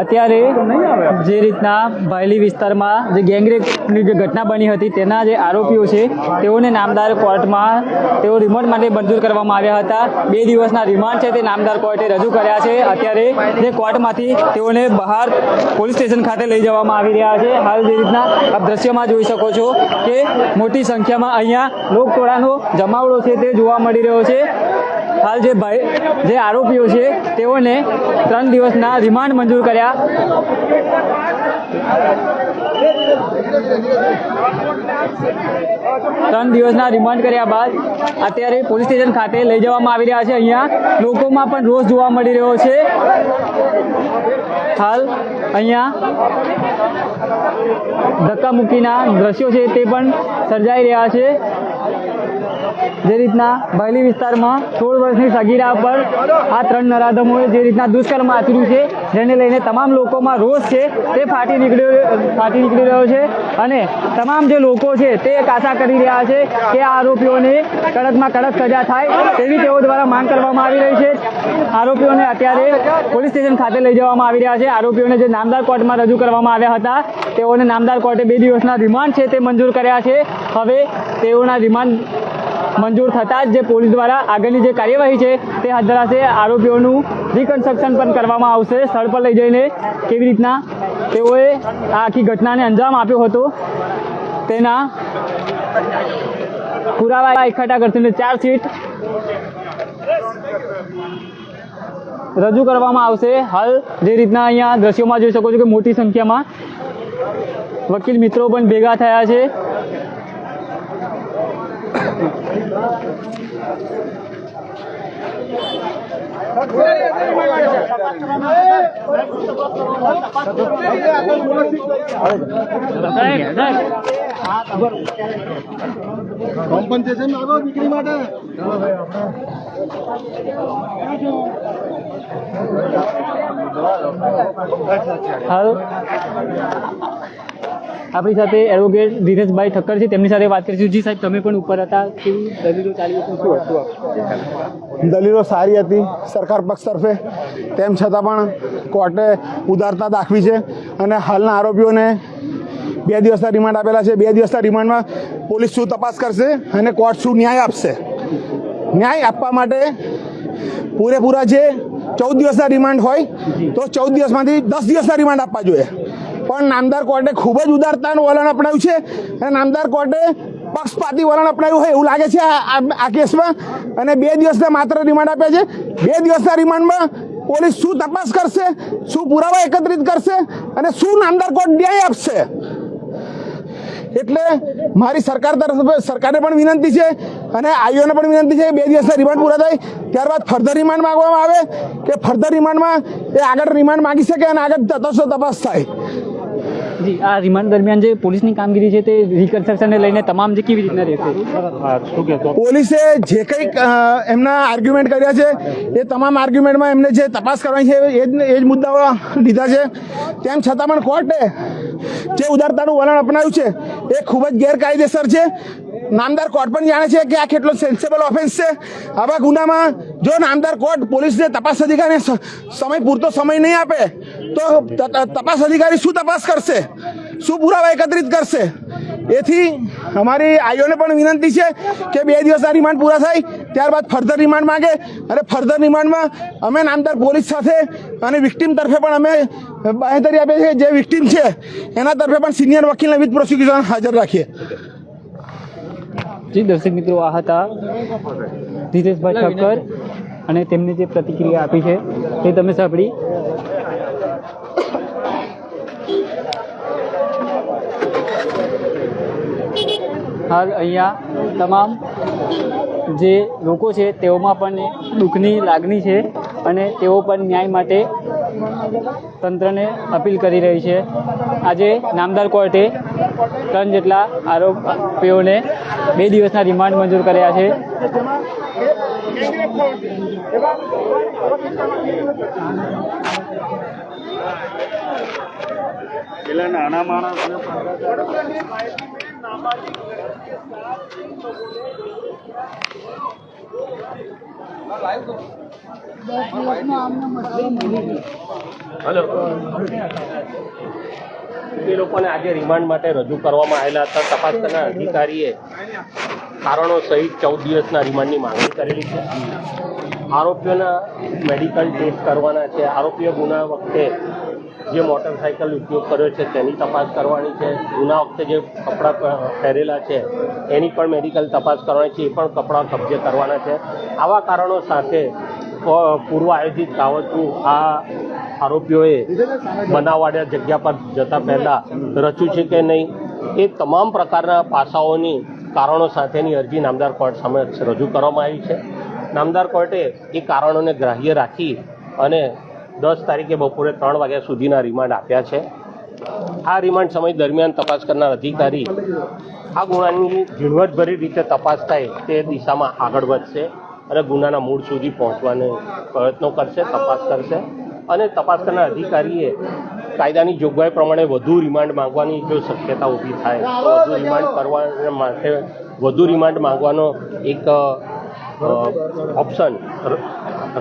અત્યારે જે રીતના ભાયલી વિસ્તારમાં જે ગેંગરેપની જે ઘટના બની હતી, તેના જે આરોપીઓ છે, તેઓને નામદાર કોર્ટમાં તેઓ રિમાન્ડ માટે મંજૂર કરવામાં આવ્યા હતા. બે દિવસના રિમાન્ડ છે તે નામદાર કોર્ટે રજૂ કર્યા છે. અત્યારે જે કોર્ટમાંથી તેઓને બહાર પોલીસ સ્ટેશન ખાતે લઈ જવામાં આવી રહ્યા છે. હાલ જે રીતના આપ દ્રશ્યમાં જોઈ શકો છો કે મોટી સંખ્યામાં અહીંયા લોકટોળાનો જમાવડો છે તે જોવા મળી રહ્યો છે. હાલ જે ભાઈ, જે આરોપીઓ છે, તેઓને ત્રણ દિવસના રિમાન્ડ મંજૂર કર્યા ત્રણ દિવસના રિમાન્ડ કર્યા બાદ અત્યારે પોલીસ સ્ટેશન ખાતે લઈ જવામાં આવી રહ્યા છે. અહીંયા લોકોમાં પણ રોષ જોવા મળી રહ્યો છે. હાલ અહીંયા ધક્કામુક્કીના દ્રશ્યો છે તે પણ સર્જાઈ રહ્યા છે. જે રીતના બાયલી વિસ્તારમાં સોળ વર્ષની સગીરા પર આ ત્રણ નરાધમોએ જે રીતના દુષ્કર્મ આચર્યું છે જેને લઈને તમામ લોકોમાં રોષ છે, તે ફાટી નીકળ્યો, ફાટી નીકળી રહ્યો છે. અને તમામ જે લોકો છે, તે એક કરી રહ્યા છે કે આરોપીઓને કડકમાં કડક સજા થાય તેવી તેઓ દ્વારા માંગ કરવામાં આવી રહી છે. આરોપીઓને અત્યારે પોલીસ સ્ટેશન ખાતે લઈ જવામાં આવી રહ્યા છે. આરોપીઓને જે નામદાર કોર્ટમાં રજૂ કરવામાં આવ્યા હતા, તેઓને નામદાર કોર્ટે બે દિવસના રિમાન્ડ છે તે મંજૂર કર્યા છે. હવે તેઓના રિમાન્ડ મંજૂર થતાં જ જે પોલીસ દ્વારા આગળની જે કાર્યવાહી છે તે હાથ ધરાશે. આરોપીઓનું રિકન્સ્ટ્રક્શન પણ કરવામાં આવશે. સ્થળ પર લઈ જઈને કેવી રીતના તેઓએ આ આખી ઘટનાને અંજામ આપ્યો હતો તેના પુરાવા એકઠા કરશે ચાર્જશીટ રજૂ કરવામાં આવશે. હાલ જે રીતના અહીંયા દ્રશ્યોમાં જોઈ શકો છો કે મોટી સંખ્યામાં વકીલ મિત્રો પણ ભેગા થયા છે. કોમ્પન્સેશન આવ્યો દીકરી માટે હાલ આપણી સાથે એડવોકેટ ધીરજભાઈ ઠક્કર છે, તેમની સાથે વાત કરીશું. જી સાહેબ, તમે પણ ઉપર હતા. કેવી દલીલો ચાલી હતી? દલીલો સારી હતી, સરકાર પક્ષ તરફે. તેમ છતાં પણ કોર્ટે ઉદારતા દાખવી છે અને હાલના આરોપીઓને બે દિવસના રિમાન્ડ આપેલા છે. બે દિવસના રિમાન્ડમાં પોલીસ શું તપાસ કરશે અને કોર્ટ શું ન્યાય આપશે? ન્યાય આપવા માટે પૂરેપૂરા જે ચૌદ દિવસના રિમાન્ડ હોય, તો ચૌદ દિવસમાંથી દસ દિવસના રિમાન્ડ આપવા જોઈએ. પણ નામદાર કોર્ટે ખૂબ જ ઉદારતાનું વલણ અપનાવ્યું છે અને નામદાર કોર્ટે પક્ષપાતી વલણ અપનાવ્યું હોય એવું લાગે છે આ કેસમાં. અને બે દિવસના માત્ર રિમાન્ડ આપ્યા છે. બે દિવસના રિમાન્ડમાં પોલીસ શું તપાસ કરશે, શું પુરાવા એકત્રિત કરશે અને શું નામદાર કોર્ટ ન્યાય આપશે? એટલે મારી સરકાર તરફ સરકારને પણ વિનંતી છે અને આઈઓને પણ વિનંતી છે કે બે દિવસના રિમાન્ડ પૂરા થાય. ત્યારબાદ ફર્ધર રિમાન્ડ માંગવામાં આવે કે ફર્ધર રિમાન્ડમાં એ આગળ રિમાન્ડ માંગી શકે અને આગળ તટસ્થ તપાસ થાય. જી આ રિમાન્ડ દરમિયાન જે પોલીસની કામગીરી છે તે રિકન્સ્ટ્રક્શનને લઈને તમામ જે કેવી રીતના રહેશે? પોલીસે જે કંઈક એમના આર્ગ્યુમેન્ટ કર્યા છે એ તમામ આર્ગ્યુમેન્ટમાં એમને જે તપાસ કરવાની છે એ જ એ જ મુદ્દાઓ લીધા છે. તેમ છતાં પણ કોર્ટે જે ઉદારતાનું વલણ અપનાવ્યું છે એ ખૂબ જ ગેરકાયદેસર છે. નામદાર કોર્ટ પણ જાણે છે કે આ કેટલો સેન્સેબલ ઓફેન્સ છે. આવા ગુનામાં જો નામદાર કોર્ટ પોલીસને તપાસ અધિકારીને સમય પૂરતો સમય નહીં આપે, તો તપાસ અધિકારી શું તપાસ કરશે? શું પુરાવા એકત્રિત કરશે? એથી અમારી આઈઓને પણ વિનંતી છે કે બે દિવસના રિમાન્ડ પૂરા થાય, ત્યારબાદ ફર્ધર રિમાન્ડ માંગે અને ફર્ધર રિમાન્ડમાં અમે નામદાર પોલીસ સાથે અને વિક્ટીમ તરફે પણ અમે બાહેધરી આપીએ છીએ. જે વિક્ટીમ છે, એના તરફે પણ સિનિયર વકીલને વિથ પ્રોસિક્યુશન હાજર રાખીએ. જી દર્શક મિત્રો આ હતા ધીરેશભાઈ ઠક્કર અને તેમને જે પ્રતિક્રિયા આપી છે તે તમે સાંભળી. હાલ અહીંયા તમામ જે લોકો છે તેઓમાં પણ દુઃખની લાગણી છે અને તેઓ પણ ન્યાય માટે તંત્રને અપીલ કરી રહી છે. આજે નામદાર કોર્ટે ત્રણ જેટલા આરોપીઓને બે દિવસના રિમાન્ડ મંજૂર કર્યા છે. નાના માણસ હલો. એ લોકોને આજે રિમાન્ડ માટે રજૂ કરવામાં આવેલા હતા. તપાસ અધિકારીએ કારણો સહિત ચૌદ દિવસના રિમાન્ડની માંગણી કરેલી છે. આરોપીઓના મેડિકલ ટેસ્ટ કરવાના છે. આરોપીઓ ગુના વખતે જે મોટરસાયકલ ઉપયોગ કર્યો છે, તેની તપાસ કરવાની છે. જૂના વખતે જે કપડાં પહેરેલા છે, એની પણ મેડિકલ તપાસ કરવાની છે, એ પણ કપડાં કબજે કરવાના છે. આવા કારણો સાથે પૂર્વ આયોજિત કાવતું આ આરોપીઓએ બનાવવાળા જગ્યા પર જતા પહેલાં રચ્યું છે કે નહીં, એ તમામ પ્રકારના પાસાઓની કારણો સાથેની અરજી નામદાર કોર્ટ સમક્ષ રજૂ કરવામાં આવી છે. નામદાર કોર્ટે એ કારણોને ગ્રાહ્ય રાખી અને દસ તારીખે બપોરે ત્રણ વાગ્યા સુધીના રિમાન્ડ આપ્યા છે. આ રિમાન્ડ સમય દરમિયાન તપાસ કરનાર અધિકારી આ ગુનાની ઝીણવટભરી રીતે તપાસ થાય તે દિશામાં આગળ વધશે અને ગુનાના મૂળ સુધી પહોંચવાનો પ્રયત્નો કરશે, તપાસ કરશે. અને તપાસ કરનાર અધિકારીએ કાયદાની જોગવાઈ પ્રમાણે વધુ રિમાન્ડ માંગવાની જો શક્યતા ઊભી થાય, તો વધુ રિમાન્ડ કરવા માટે વધુ રિમાન્ડ માંગવાનો એક ઓપ્શન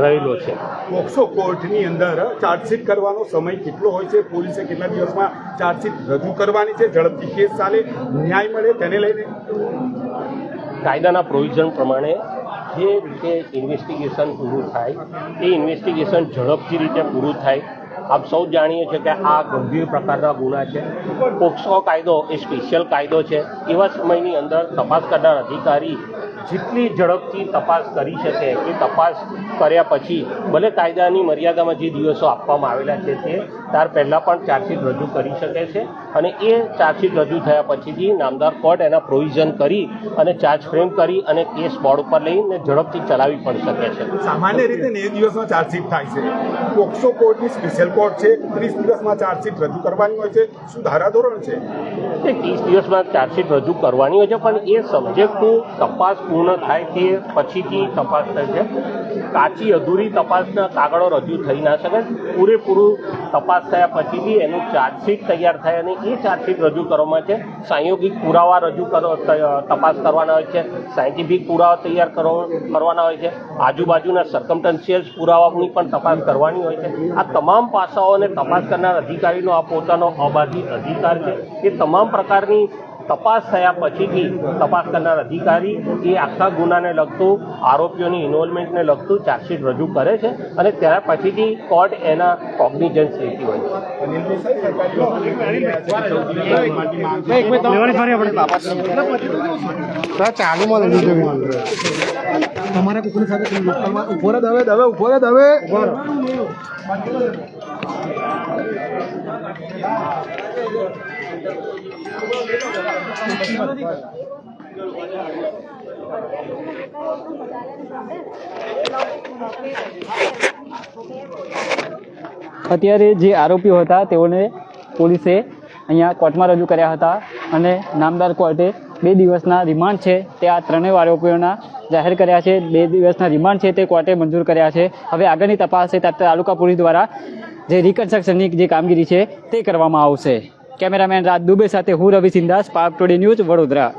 રહેલો છે. પોક્સો કોર્ટની અંદર ચાર્જશીટ કરવાનો સમય કેટલો હોય છે? પોલીસે કેટલા દિવસમાં ચાર્જશીટ રજૂ કરવાની છે? ઝડપથી કેસ ચાલે ન્યાય મળે તેને લઈને? કાયદાના પ્રોવિઝન પ્રમાણે જે રીતે ઇન્વેસ્ટિગેશન પૂરું થાય એ ઇન્વેસ્ટિગેશન ઝડપથી રીતે પૂરું થાય. આપ સૌ જાણીએ છીએ કે આ ગંભીર પ્રકારના ગુના છે. પોક્સો કાયદો એ સ્પેશિયલ કાયદો છે. એવા સમયની અંદર તપાસ કરનાર અધિકારી જેટલી ઝડપથી તપાસ કરી શકે એ તપાસ કર્યા પછી ભલે કાયદાની મર્યાદામાં જે દિવસો આપવામાં આવેલા છે તે ત્યાર પહેલાં પણ ચાર્જશીટ રજૂ કરી શકે છે અને એ ચાર્જશીટ રજૂ થયા પછીથી નામદાર કોર્ટ એના પ્રોવિઝન કરી અને ચાર્જ ફ્રેમ કરી અને કેસ બોર્ડ ઉપર લઈને ઝડપથી ચલાવી પણ શકે છે. સામાન્ય રીતે નેવ દિવસમાં ચાર્જશીટ થાય છે. પોક્સો કોર્ટની સ્પેશિયલ કોર્ટ છે ત્રીસ દિવસમાં ચાર્જશીટ રજૂ કરવાની હોય છે. શું ધારાધોરણ છે? એ ત્રીસ દિવસમાં ચાર્જશીટ રજૂ કરવાની હોય છે પણ એ સબ્જેક્ટનું તપાસ પૂર્ણ થાય તે પછીથી તપાસ થાય છે કાચી અધૂરી તપાસના કાગળો રજૂ થઈ ના શકે. પૂરેપૂરું તપાસ થયા પછીથી એનું ચાર્જશીટ તૈયાર થાય અને એ ચાર્જશીટ રજૂ કરવામાં છે. સંયોગિક પુરાવા રજૂ કરો તપાસ કરવાના હોય છે. સાયન્ટિફિક પુરાવા તૈયાર કરો- કરવાના હોય છે. આજુબાજુના સર્કમટન્શિયલ પુરાવાની પણ તપાસ કરવાની હોય છે. આ તમામ પાસાઓને તપાસ કરનાર અધિકારીનો આ પોતાનો અબાધિત અધિકાર છે. એ તમામ પ્રકારની તપાસ થયા પછીથી તપાસ કરનાર અધિકારી એ આખા ગુનાને લગતું આરોપીઓની ઇન્વોલ્વમેન્ટને લગતું ચાર્જશીટ રજૂ કરે છે અને ત્યાર પછીથી કોર્ટ એના કોગ્નિજન્સ લેતી હોય છે. તમારે કોકની સાથે ઊભો રહે દવે દવે ઊભો રહે દવે. અત્યારે જે આરોપીઓ હતા, તેઓને પોલીસે અહીંયા કોર્ટમાં રજૂ કર્યા હતા અને નામદાર કોર્ટે બે દિવસના રિમાન્ડ છે, તે આ ત્રણેય આરોપીઓના જાહેર કર્યા છે. બે દિવસના રિમાન્ડ છે, તે કોર્ટે મંજૂર કર્યા છે. હવે આગળની તપાસ છે તાલુકા પોલીસ દ્વારા જે રિકન્સ્ટ્રક્શનની જે કામગીરી છે તે કરવામાં આવશે. કેમેરામેન રાજ દુબે સાથે હું રવિ સિંધાસ પાક ટુડે ન્યૂઝ વડોદરા.